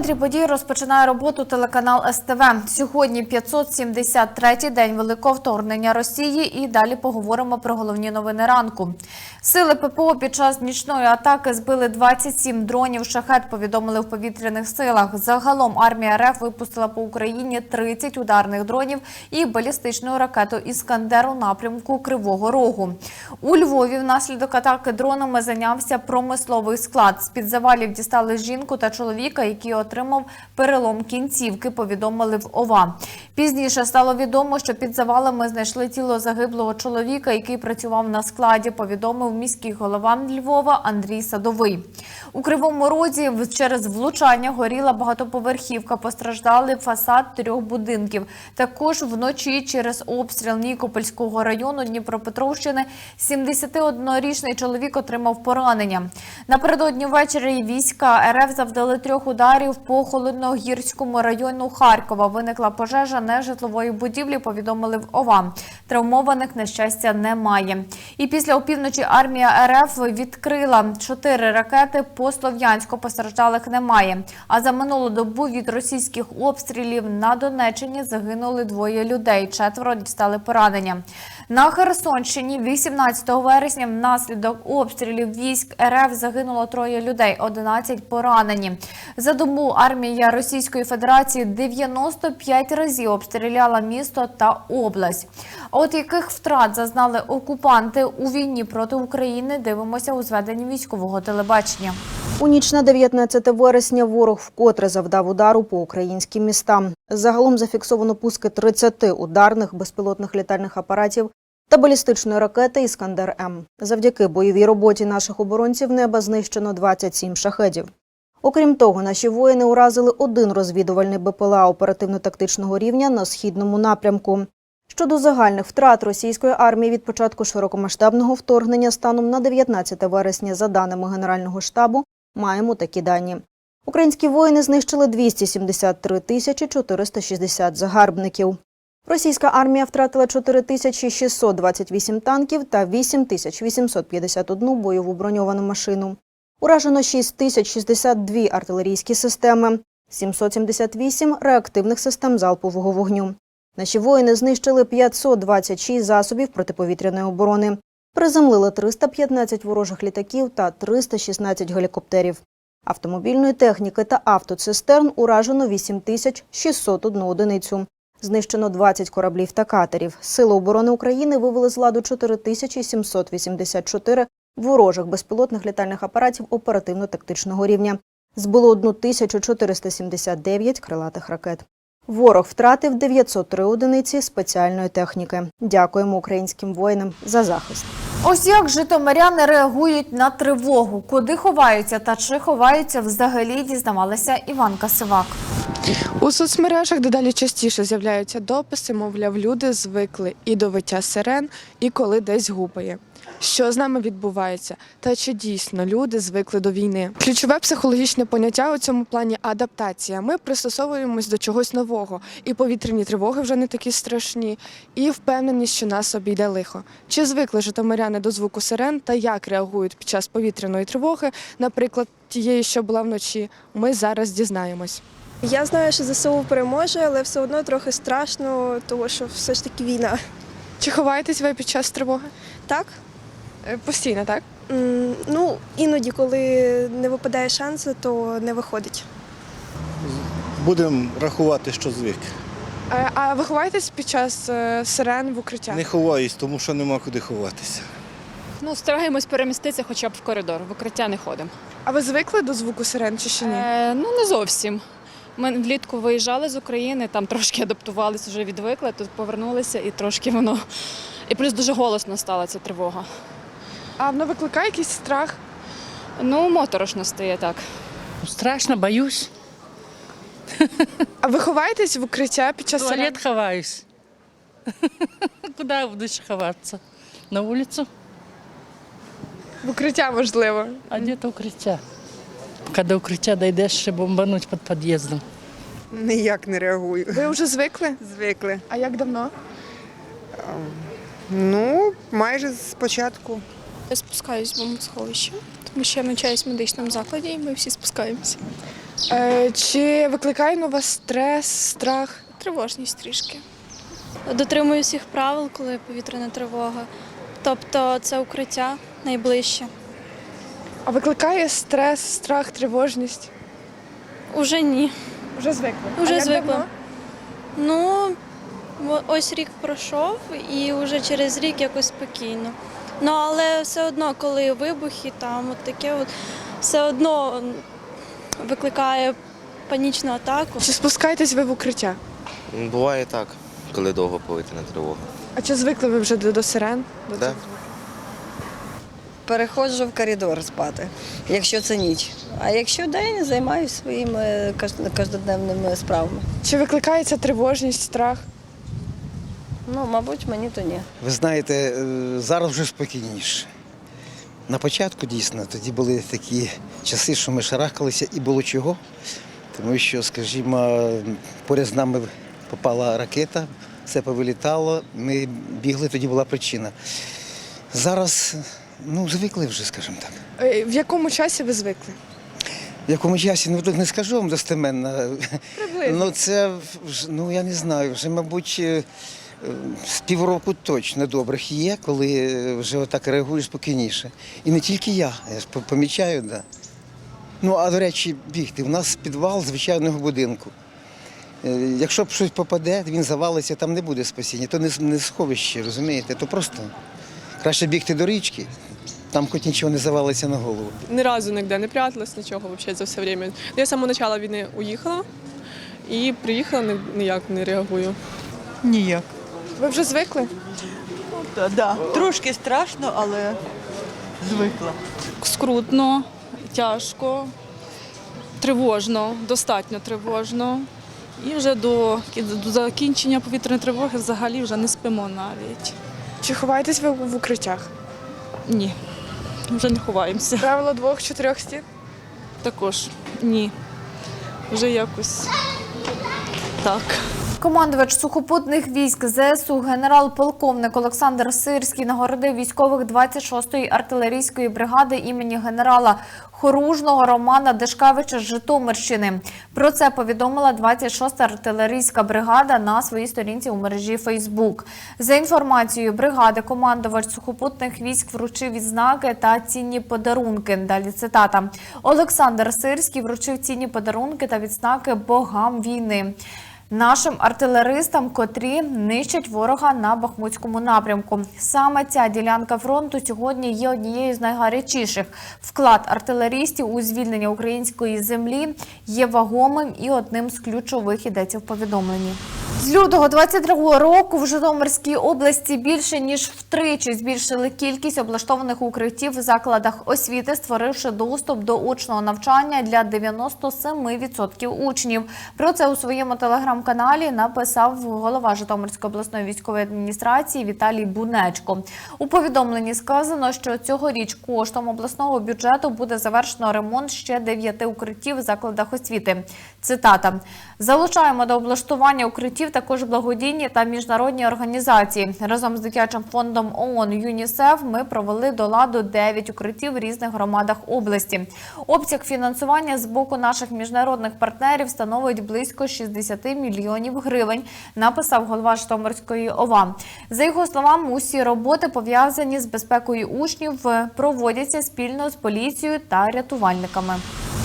Центрі подій розпочинає роботу телеканал СТВ. Сьогодні 573-й день великого вторгнення Росії. І далі поговоримо про головні новини ранку. Сили ППО під час нічної атаки збили 27 дронів. Шахет повідомили в повітряних силах. Загалом армія РФ випустила по Україні 30 ударних дронів і балістичну ракету Іскандер у напрямку Кривого Рогу. У Львові внаслідок атаки дронами зайнявся промисловий склад. З під завалів дістали жінку та чоловіка, який отримав перелом кінцівки. Повідомили в ОВА. Пізніше стало відомо, що під завалами знайшли тіло загиблого чоловіка, який працював на складі. Повідомив міський голова Львова Андрій Садовий. У кривому розі через влучання горіла багатоповерхівка. Постраждали фасад трьох будинків. Також вночі через обстріл Нікопольського району Дніпропетровщини 71-річний чоловік отримав поранення. Напередодні ввечері війська РФ завдали трьох ударів по холодногірському району Харкова. Виникла пожежа нежитлової будівлі. Повідомили в ОВА. Травмованих на щастя немає. І після опівночі армія РФ відкрила чотири ракети по Слов'янську. Постраждалих немає. А за минулу добу від російських обстрілів на Донеччині загинули двоє людей. Четверо дістали поранення. На Херсонщині 18 вересня внаслідок обстрілів військ РФ загинуло троє людей, 11 поранені. За добу армія Російської Федерації 95 разів обстріляла місто та область. От яких втрат зазнали окупанти у війні проти України, дивимося у зведенні військового телебачення. У ніч на 19 вересня ворог вкотре завдав удару по українським містам. Загалом зафіксовано пуски 30 ударних безпілотних літальних апаратів та балістичної ракети Іскандер М. Завдяки бойовій роботі наших оборонців неба знищено 27 шахедів. Окрім того, наші воїни уразили один розвідувальний БПЛА оперативно-тактичного рівня на східному напрямку. Щодо загальних втрат російської армії від початку широкомасштабного вторгнення станом на 19 вересня, за даними Генерального штабу, маємо такі дані. Українські воїни знищили 273 тисячі 460 загарбників. Російська армія втратила 4628 танків та 8851 бойову броньовану машину. Уражено 6062 артилерійські системи, 778 реактивних систем залпового вогню. Наші воїни знищили 526 засобів протиповітряної оборони, приземлили 315 ворожих літаків та 316 гелікоптерів. Автомобільної техніки та автоцистерн уражено 8601 одиницю. Знищено 20 кораблів та катерів. Сили оборони України вивели з ладу 4784 ворожих безпілотних літальних апаратів оперативно-тактичного рівня. Збило 1479 крилатих ракет. Ворог втратив 903 одиниці спеціальної техніки. Дякуємо українським воїнам за захист. Ось як житомиряни реагують на тривогу, куди ховаються та чи ховаються взагалі, дізнавалася Іванка Сивак. У соцмережах дедалі частіше з'являються дописи, мовляв, люди звикли і до виття сирен, і коли десь гупає. Що з нами відбувається? Та чи дійсно люди звикли до війни? Ключове психологічне поняття у цьому плані адаптація. Ми пристосовуємось до чогось нового, і повітряні тривоги вже не такі страшні, і впевненість, що нас обійде лихо. Чи звикли житомиряни до звуку сирен та як реагують під час повітряної тривоги, наприклад, тієї, що була вночі, ми зараз дізнаємось. Я знаю, що ЗСУ переможе, але все одно трохи страшно, тому що все ж таки війна. Чи ховаєтесь ви під час тривоги? Так? Е, Постійно, так? М, Ну, іноді, коли не випадає шансу, то не виходить. Будемо рахувати, що звик. Е, А ви ховаєтесь під час е, сирен в укриття? Не ховаюсь, тому що нема куди ховатися. Ну, стараємось переміститися хоча б в коридор, в укриття не ходимо. А ви звикли до звуку сирен чи ще ні? Е, ну, не зовсім. Ми влітку виїжджали з України, там трошки адаптувалися, вже відвикли, тут повернулися і трошки воно. І плюс дуже голосно стала ця тривога. А воно викликає якийсь страх? Ну, моторошно стає так. Страшно, боюсь. А ви ховаєтесь в укриття під В час сирен? туалет ховаюсь. Куда я буду еще ховаться? На улицу? В укриття можливо. А где-то укриття. Поки до укриття дійдеш, ще бомбануть під під'їздом. Ніяк не реагую. Ви вже звикли? Звикли. А як давно? Ну, майже спочатку. Я спускаюсь в бомбосховище, тому що я навчаюсь в медичному закладі, і ми всі спускаємося. Е, чи викликає на вас стрес, страх? Тривожність трішки. Дотримую всіх правил, коли повітряна тривога. Тобто це укриття найближче. А викликає стрес, страх, тривожність? Уже ні. Вже звикли. Уже а як звикла. давно? Ну, ось рік пройшов і вже через рік якось спокійно. Ну, але все одно, коли вибухи, там от таке, от, все одно викликає панічну атаку. Чи спускаєтесь ви в укриття? Буває так, коли довго повітряна тривога. А чи звикли ви вже до, до сирен? До Да. Переходжу в коридор спати, якщо це ніч. А якщо день, займаюся своїми каждоденними справами. Чи викликається тривожність, страх? Ну, мабуть, мені то ні. Ви знаєте, е, зараз вже спокійніше. На початку дійсно тоді були такі часи, що ми шарахалися і було чого. Тому що, скажімо, поряд з нами попала ракета, все повилітало, ми бігли, тоді була причина. Зараз ну, звикли вже, скажімо так. Е, В якому часі ви звикли? В якому часі, ну тут не скажу вам достеменно. Приблизно. Ну це ну я не знаю, вже, мабуть, е, з півроку точно добрих є, коли е, вже отак реагуєш спокійніше. І не тільки я, я ж помічаю, да. Ну, а до речі, бігти. У нас підвал звичайного будинку. Е, Якщо б щось попаде, він завалиться, там не буде спасіння, то не, сховище, розумієте? То просто краще бігти до річки, там хоч нічого не завалиться на голову. Ні разу ніде не пряталась, нічого взагалі за все время. Я з самого початку війни уїхала і приїхала, ніяк не реагую. Ніяк. Ви вже звикли? Да, да. Трошки страшно, але звикла. Скрутно, тяжко, тривожно, достатньо тривожно. І вже до, до закінчення повітряної тривоги взагалі вже не спимо навіть. Чи ховаєтесь ви в укриттях? Ні, вже не ховаємося. Правило двох-чотирьох стін? Також ні. Вже якось так. Командувач сухопутних військ ЗСУ генерал-полковник Олександр Сирський нагородив військових 26-ї артилерійської бригади імені генерала Хоружного Романа Дешкавича з Житомирщини. Про це повідомила 26-та артилерійська бригада на своїй сторінці у мережі Фейсбук. За інформацією бригади, командувач сухопутних військ вручив відзнаки та цінні подарунки. Далі цитата. Олександр Сирський вручив цінні подарунки та відзнаки богам війни. Нашим артилеристам, котрі нищать ворога на Бахмутському напрямку. Саме ця ділянка фронту сьогодні є однією з найгарячіших. Вклад артилерістів у звільнення української землі є вагомим і одним з ключових йдеться в повідомленні. З лютого 22 року в Житомирській області більше ніж втричі збільшили кількість облаштованих укриттів в закладах освіти, створивши доступ до очного навчання для 97% учнів. Про це у своєму телеграм-каналі написав голова Житомирської обласної військової адміністрації Віталій Бунечко. У повідомленні сказано, що цьогоріч коштом обласного бюджету буде завершено ремонт ще дев'яти укриттів в закладах освіти. Цитата: залучаємо до облаштування укриттів також благодійні та міжнародні організації. Разом з дитячим фондом ООН ЮНІСЕФ ми провели до ладу 9 укриттів в різних громадах області. Обсяг фінансування з боку наших міжнародних партнерів становить близько 60 мільйонів гривень. Написав голова Житомирської ОВА. За його словами, усі роботи пов'язані з безпекою учнів проводяться спільно з поліцією та рятувальниками.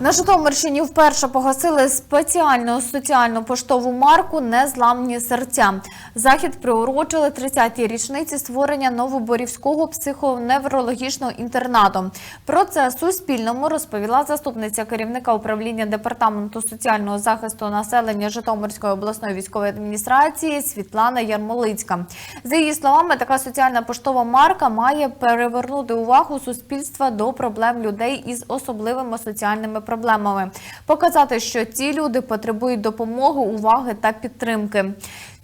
На Житомирщині вперше погасили спеціальну соціальну поштову марку Незламні серця. Захід приурочили 30-й річниці створення Новоборівського психоневрологічного інтернату. Про це Суспільному розповіла заступниця керівника управління департаменту соціального захисту населення Житомирської обласної військової адміністрації Світлана Ярмолицька. За її словами, така соціальна поштова марка має перевернути увагу суспільства до проблем людей із особливими соціальними проблемами, показати, що ці люди потребують допомоги, уваги та підтримки.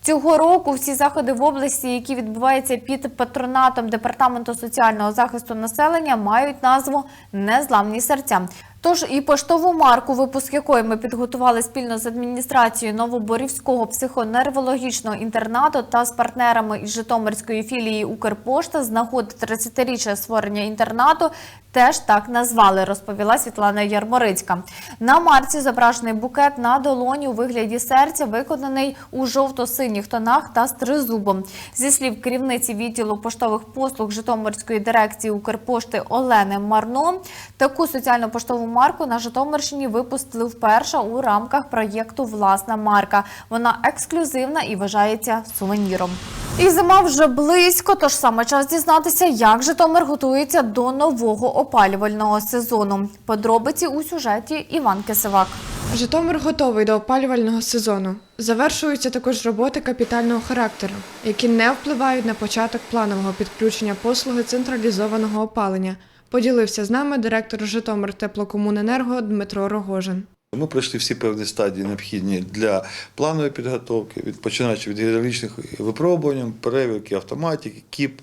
Цього року всі заходи в області, які відбуваються під патронатом департаменту соціального захисту населення, мають назву Незламні серця. Тож і поштову марку, випуск якої ми підготували спільно з адміністрацією Новоборівського психонервологічного інтернату та з партнерами із Житомирської філії Укрпошта з нагоди 30-річчя створення інтернату теж так назвали, розповіла Світлана Ярморицька. На марці зображений букет на долоні у вигляді серця, виконаний у жовто-синіх тонах та з тризубом. Зі слів керівниці відділу поштових послуг Житомирської дирекції Укрпошти Олени Марно, таку соціальну поштову марку на Житомирщині випустили вперше у рамках проєкту Власна марка. Вона ексклюзивна і вважається сувеніром. І зима вже близько, тож саме час дізнатися, як Житомир готується до нового опалювального сезону. Подробиці у сюжеті Іван Кисивак. Житомир готовий до опалювального сезону. Завершуються також роботи капітального характеру, які не впливають на початок планового підключення послуги централізованого опалення. Поділився з нами директор Житомир теплокомуненерго Дмитро Рогожин. Ми пройшли всі певні стадії необхідні для планової підготовки, від починаючи від гідравлічних випробувань, перевірки автоматики, кіп,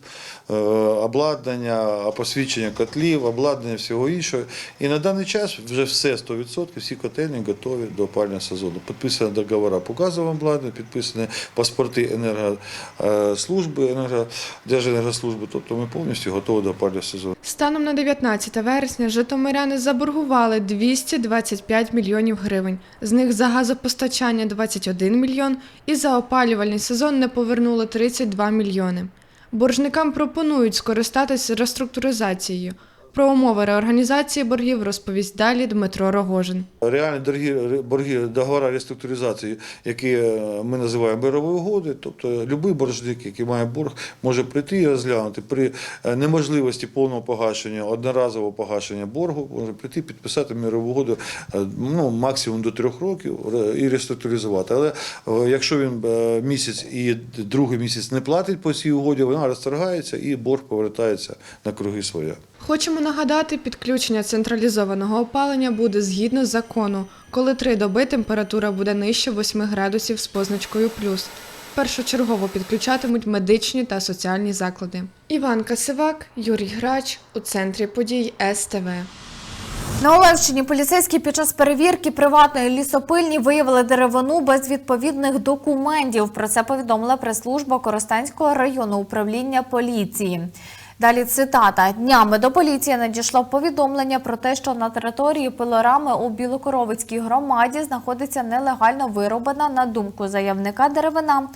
е, обладнання, посвідчення котлів, обладнання всього іншого. І на даний час вже все 100%, всі котельні готові до опалювального сезону. Підписані договори по газовому обладнанню, підписані паспорти енергослужби, енерго, Держенергослужби. Тобто ми повністю готові до опалювального сезону. Станом на 19 вересня житомиряни заборгували 225 мільйонів гривень. З них за газопостачання 21 мільйон і за опалювальний сезон не повернули 32 мільйони. Боржникам пропонують скористатись реструктуризацією. Про умови реорганізації боргів розповість далі Дмитро Рогожин. Реальні дорогі борги договори реструктуризації, які е, ми називаємо мирової угоди, тобто будь-який боржник, який має борг, може прийти і розглянути при е, неможливості повного погашення, одноразового погашення боргу, може прийти підписати мирову угоду е, ну, максимум до трьох років і реструктуризувати. Але якщо він місяць і другий місяць не платить по цій угоді, вона розторгається і борг повертається на круги своя. Хочемо нагадати, підключення централізованого опалення буде згідно закону, коли три доби температура буде нижче 8 градусів з позначкою плюс. Першочергово підключатимуть медичні та соціальні заклади. Іван Касивак, Юрій Грач у центрі подій СТВ. На Олевщині поліцейські під час перевірки приватної лісопильні виявили деревину без відповідних документів. Про це повідомила прес-служба Коростенського районного управління поліції. Далі цитата днями до поліції надійшло повідомлення про те, що на території пилорами у Білокоровицькій громаді знаходиться нелегально вироблена на думку заявника деревина.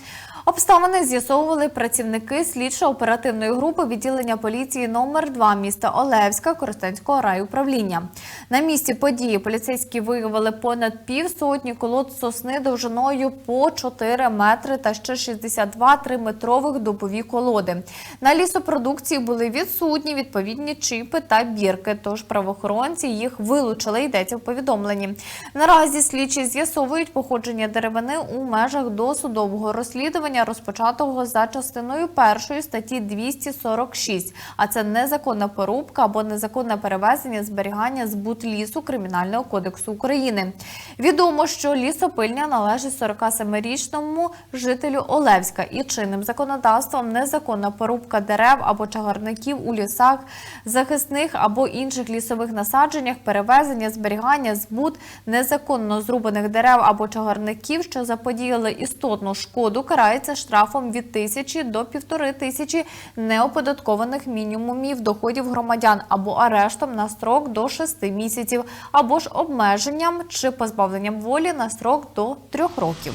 Обставини з'ясовували працівники слідчо-оперативної групи відділення поліції номер 2 міста Олевська Коростенського райуправління. На місці події поліцейські виявили понад півсотні колод сосни довжиною по 4 метри та ще 62 3-метрових добові колоди. На лісопродукції були відсутні відповідні чіпи та бірки, тож правоохоронці їх вилучили, йдеться в повідомленні. Наразі слідчі з'ясовують походження деревини у межах досудового розслідування, розпочатого за частиною першої статті 246, а це незаконна порубка або незаконне перевезення зберігання збут лісу Кримінального кодексу України. Відомо, що лісопильня належить 47-річному жителю Олевська і чинним законодавством незаконна порубка дерев або чагарників у лісах, захисних або інших лісових насадженнях, перевезення, зберігання, збут незаконно зрубаних дерев або чагарників, що заподіяли істотну шкоду, карається штрафом від тисячі до півтори тисячі неоподаткованих мінімумів доходів громадян або арештом на строк до 6 місяців, або ж обмеженням чи позбавленням волі на строк до 3 років.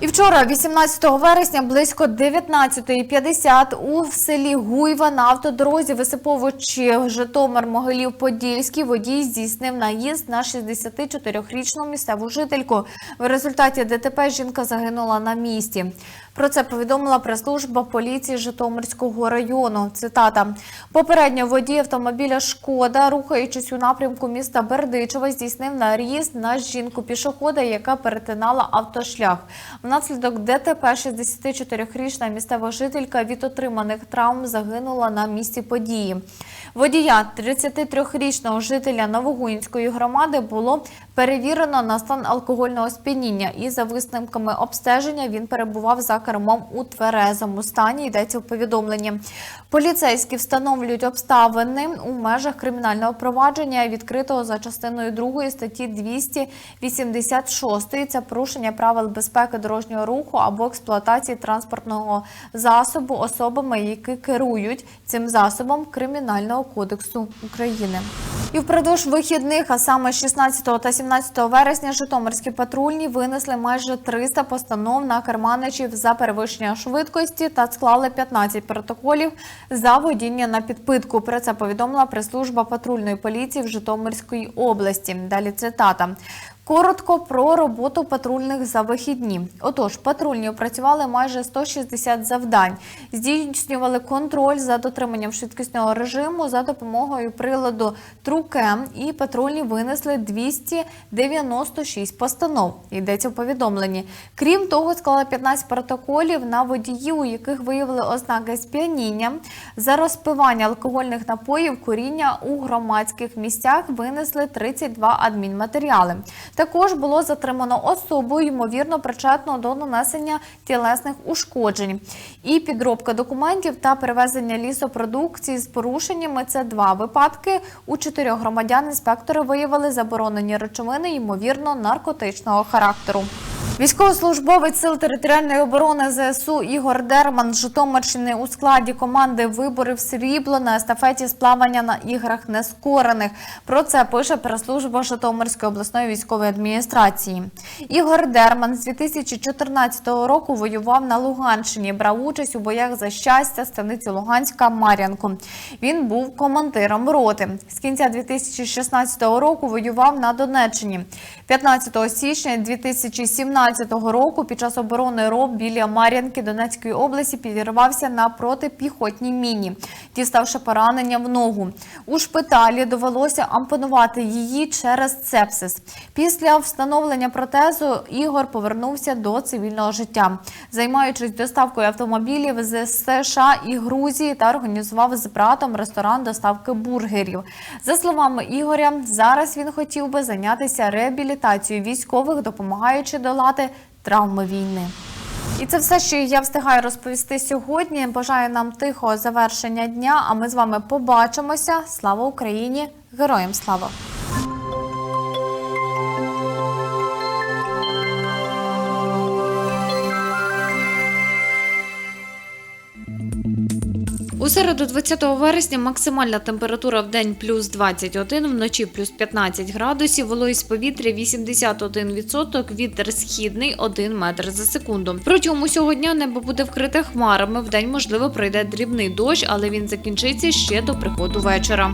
І вчора, 18 вересня, близько 19.50 у селі Гуйва на автодорозі, висиповуючи Житомир Могилів Подільський, водій здійснив наїзд на 64-річну місцеву жительку. В результаті ДТП жінка загинула на місці. Про це повідомила прес-служба поліції Житомирського району. Цитата: попередньо водій автомобіля Шкода, рухаючись у напрямку міста Бердичева, здійснив наїзд на жінку пішохода, яка перетинала автошлях. Внаслідок ДТП 64-річна місцева жителька від отриманих травм загинула на місці події. Водія 33-річного жителя Новогуїнської громади було перевірено на стан алкогольного сп'яніння і за висновками обстеження він перебував за кермом у тверезому стані. Йдеться в повідомленні. Поліцейські встановлюють обставини у межах кримінального провадження, відкритого за частиною 2 статті 286. Це порушення правил безпеки дорожнього руху або експлуатації транспортного засобу особами, які керують цим засобом Кримінального кодексу України. І впродовж вихідних, а саме 16 та 17 вересня, Житомирські патрульні винесли майже 300 постанов на керманичів за перевищення швидкості та склали 15 протоколів за водіння на підпитку. Про це повідомила прес-служба патрульної поліції в Житомирській області. Далі цитата. Коротко про роботу патрульних за вихідні. Отож, патрульні опрацювали майже 160 завдань, здійснювали контроль за дотриманням швидкісного режиму за допомогою приладу Трукем і патрульні винесли 296 постанов. Йдеться в повідомленні. Крім того, склали 15 протоколів на водіїв, у яких виявили ознаки сп'яніння за розпивання алкогольних напоїв, куріння у громадських місцях винесли 32 адмінматеріали. Також було затримано особу, ймовірно, причетну до нанесення тілесних ушкоджень. І підробка документів та перевезення лісопродукції з порушеннями це два випадки. У чотирьох громадян інспектори виявили заборонені речовини, ймовірно, наркотичного характеру. Військовослужбовець сил територіальної оборони ЗСУ Ігор Дерман з Житомирщини у складі команди виборів срібло на естафеті з плавання на іграх нескорених. Про це пише прес-служба Житомирської обласної військової адміністрації. Ігор Дерман з 2014 року воював на Луганщині, брав участь у боях за щастя станиці Луганська Мар'янку. Він був командиром роти. З кінця 2016 року воював на Донеччині. 15 січня 2017 року під час оборони РОБ біля Мар'янки Донецької області підірвався на протипіхотній міні, діставши поранення в ногу. У шпиталі довелося ампонувати її через сепсис. Після встановлення протезу Ігор повернувся до цивільного життя, займаючись доставкою автомобілів з США і Грузії та організував з братом ресторан доставки бургерів. За словами Ігоря, зараз він хотів би зайнятися реабілітацією військових, допомагаючи долати травми війни. І це все, що я встигаю розповісти сьогодні. Бажаю нам тихого завершення дня. А ми з вами побачимося. Слава Україні! Героям слава! У середу 20 вересня максимальна температура в день плюс 21, вночі плюс 15 градусів, вологість повітря 81%, вітер східний 1 метр за секунду. Протягом усього дня небо буде вкрите хмарами. В день можливо пройде дрібний дощ, але він закінчиться ще до приходу вечора.